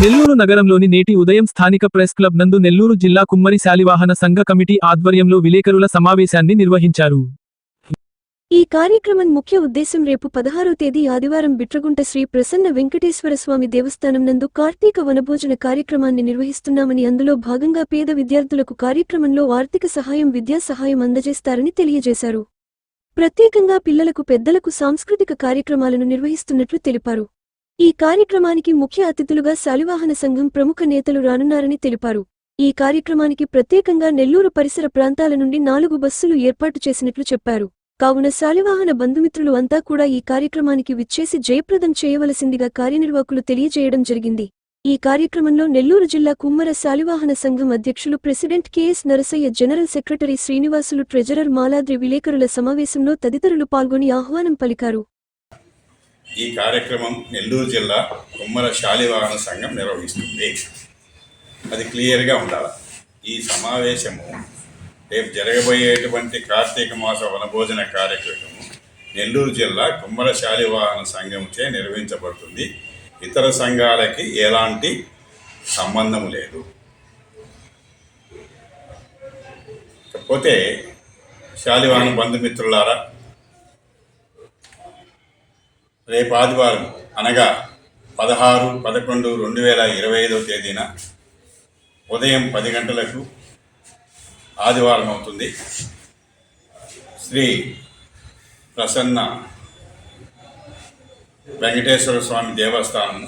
నెల్లూరు నగరంలోని నేటి ఉదయం స్థానిక ప్రెస్ క్లబ్ నందు నెల్లూరు జిల్లా కుమ్మరి శాలివాహన సంఘ కమిటీ ఆధ్వర్యంలో విలేకరుల సమావేశాన్ని నిర్వహించారు. ఈ కార్యక్రమం ముఖ్య ఉద్దేశం రేపు పదహారో తేదీ ఆదివారం బిట్రగుంట శ్రీ ప్రసన్న వెంకటేశ్వర స్వామి దేవస్థానం నందు కార్తీక వనభోజన కార్యక్రమాన్ని నిర్వహిస్తున్నామని అందులో భాగంగా పేద విద్యార్థులకు కార్యక్రమంలో ఆర్థిక సహాయం విద్యా సహాయం అందజేస్తారని తెలియజేశారు. ప్రత్యేకంగా పిల్లలకు పెద్దలకు సాంస్కృతిక కార్యక్రమాలను నిర్వహిస్తున్నట్లు తెలిపారు. ఈ కార్యక్రమానికి ముఖ్య అతిథులుగా శాలివాహన సంఘం ప్రముఖ నేతలు రానున్నారని తెలిపారు. ఈ కార్యక్రమానికి ప్రత్యేకంగా నెల్లూరు పరిసర ప్రాంతాల నుండి నాలుగు బస్సులు ఏర్పాటు చేసినట్లు చెప్పారు. కావున శాలివాహన బంధుమిత్రులు అంతా కూడా ఈ కార్యక్రమానికి విచ్చేసి జయప్రదం చేయవలసిందిగా కార్యనిర్వాహకులు తెలియజేయడం జరిగింది. ఈ కార్యక్రమంలో నెల్లూరు జిల్లా కుమ్మర శాలివాహన సంఘం అధ్యక్షులు president KS Narasayya general secretary Srinivasulu treasurer Maladri విలేకరుల సమావేశంలో తదితరులు పాల్గొని ఆహ్వానం పలికారు. ఈ కార్యక్రమం నెల్లూరు జిల్లా కుమ్మర శాలివాహన సంఘం నిర్వహిస్తుంది. అది క్లియర్గా ఉండాలి? ఈ సమావేశము రేపు జరగబోయేటువంటి కార్తీక మాస వనభోజన కార్యక్రమం నెల్లూరు జిల్లా కుమ్మర శాలివాహన సంఘంచే నిర్వహించబడుతుంది. ఇతర సంఘాలకి ఎలాంటి సంబంధం లేదు. కాకపోతే శాలివాహన బంధుమిత్రులారా రేపు ఆదివారం అనగా పదహారు పదకొండు రెండు వేల ఇరవై ఐదవ తేదీన ఉదయం పది గంటలకు ఆదివారం అవుతుంది. శ్రీ ప్రసన్న వెంకటేశ్వర స్వామి దేవస్థానం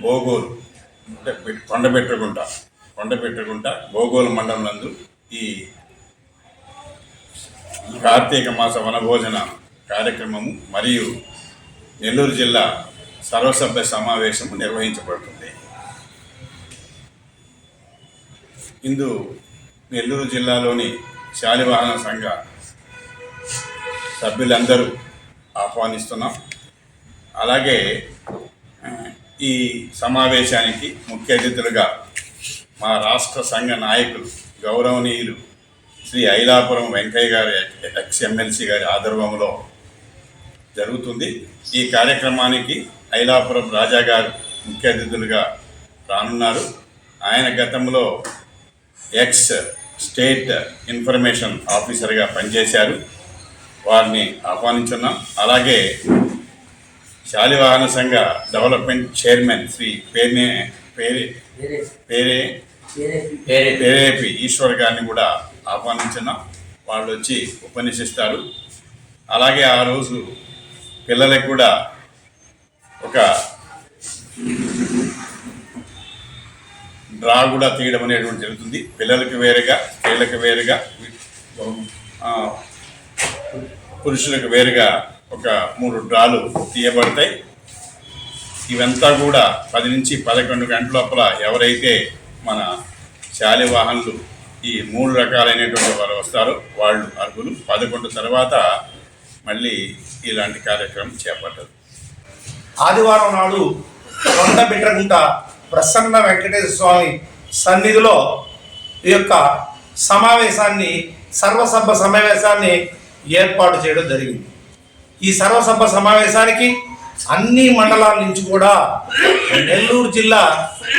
బోగోలు అంటే పెట్- కొండపెట్టుకుంట బోగోలు మండలం నందు ఈ కార్తీక మాస వనభోజన కార్యక్రమము మరియు నెల్లూరు జిల్లా సర్వసభ్య సమావేశము నిర్వహించబడుతుంది. ఇందు నెల్లూరు జిల్లాలోని శాలివాహన సంఘ సభ్యులందరూ ఆహ్వానిస్తున్నాం. అలాగే ఈ సమావేశానికి ముఖ్య అతిథులుగా మా రాష్ట్ర సంఘ నాయకులు గౌరవనీయులు శ్రీ ఐలాపురం వెంకయ్య గారి ఎక్స్ ఎమ్మెల్సీ గారి ఆధ్వర్యంలో జరుగుతుంది. ఈ కార్యక్రమానికి ఐలాపురం రాజా గారు ముఖ్య అతిథులుగా రానున్నారు. ఆయన గతంలో ఎక్స్ స్టేట్ ఇన్ఫర్మేషన్ ఆఫీసర్గా పనిచేశారు. వారిని ఆహ్వానించున్నాం. అలాగే శాలివాహన సంఘ డెవలప్మెంట్ చైర్మన్ శ్రీ పేర్నే పేరే. పేరే పేరేపి ఈశ్వర్ గారిని కూడా ఆహ్వానించున్నాం. వాళ్ళు వచ్చి ఉపన్యసిస్తారు. అలాగే ఆ రోజు పిల్లలకు కూడా ఒక డ్రా కూడా తీయడం అనేటువంటి జరుగుతుంది. పిల్లలకు వేరుగా స్త్రీలకు వేరుగా పురుషులకు వేరుగా ఒక మూడు డ్రాలు తీయబడతాయి. ఇవంతా కూడా పది నుంచి పదకొండు గంటల లోపల ఎవరైతే మన శాలివాహనులు ఈ మూడు రకాలైనటువంటి వారు వస్తారో వాళ్ళు అర్హులు. పదకొండు తర్వాత మళ్ళీ ఇలాంటి కార్యక్రమం చేపట్టదు. ఆదివారం నాడు కొండ ప్రసన్న వెంకటేశ్వర స్వామి సన్నిధిలో ఈ యొక్క సమావేశాన్ని సర్వసభ సమావేశాన్ని ఏర్పాటు చేయడం జరిగింది. ఈ సర్వసభ సమావేశానికి అన్ని మండలాల నుంచి కూడా నెల్లూరు జిల్లా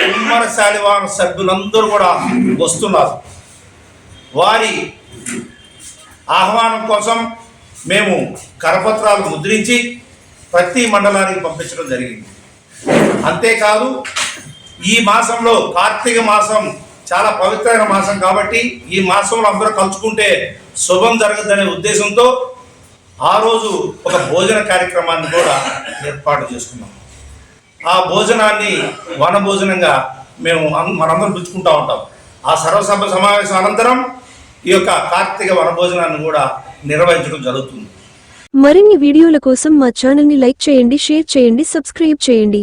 ఉమ్మర శాలివాన సభ్యులందరూ కూడా వస్తున్నారు. వారి ఆహ్వానం కోసం మేము కరపత్రాలు ముద్రించి ప్రతి మండలానికి పంపించడం జరిగింది. అంతేకాదు ఈ మాసంలో కార్తీక మాసం చాలా పవిత్రమైన మాసం కాబట్టి ఈ మాసంలో అందరూ కలుసుకుంటే శుభం జరగదనే ఉద్దేశంతో ఆ రోజు ఒక భోజన కార్యక్రమాన్ని కూడా ఏర్పాటు చేసుకున్నాం. ఆ భోజనాన్ని వన భోజనంగా మేము మనందరం పిలుచుకుంటూ ఉంటాం. ఆ సర్వసభ సమావేశం అనంతరం ఈ యొక్క కార్తీక వనభోజనాన్ని కూడా నిర్వహించడం జరుగుతుంది. మరిన్ని వీడియోల కోసం మా ఛానల్ని లైక్ చేయండి షేర్ చేయండి సబ్స్క్రైబ్ చేయండి.